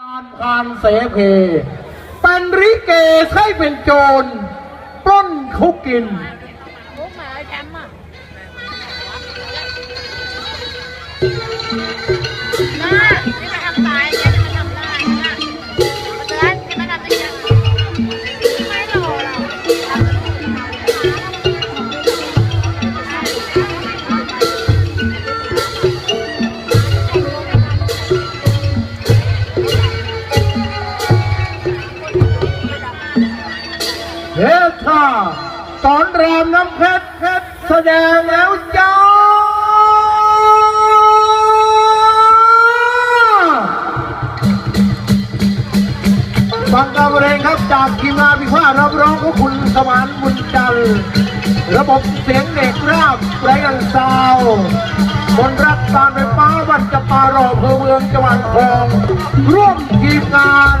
การพานเสเพเป็นริเกใช้เป็นโจรปล้นคุกกิน เฮท่าสอนรามน้ำเพชรเพชรแสดงแล้วจ้าฟังการบรเลงครับจากทีมงานพิพารับร้องของคุณสมานบุญจันทร์ระบบเสียงเด็กราบไรอันซาวมนรักการไฟฟ้าวัดจะปารอเพอเมืองจังหวัดทอง ร่วมทีมงาน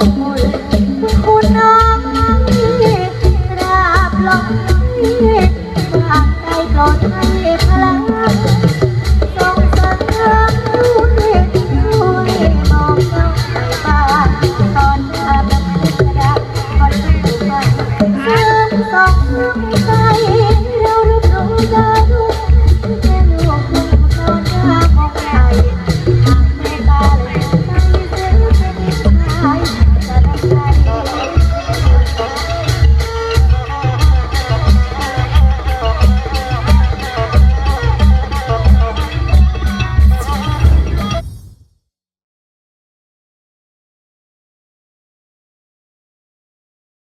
amor.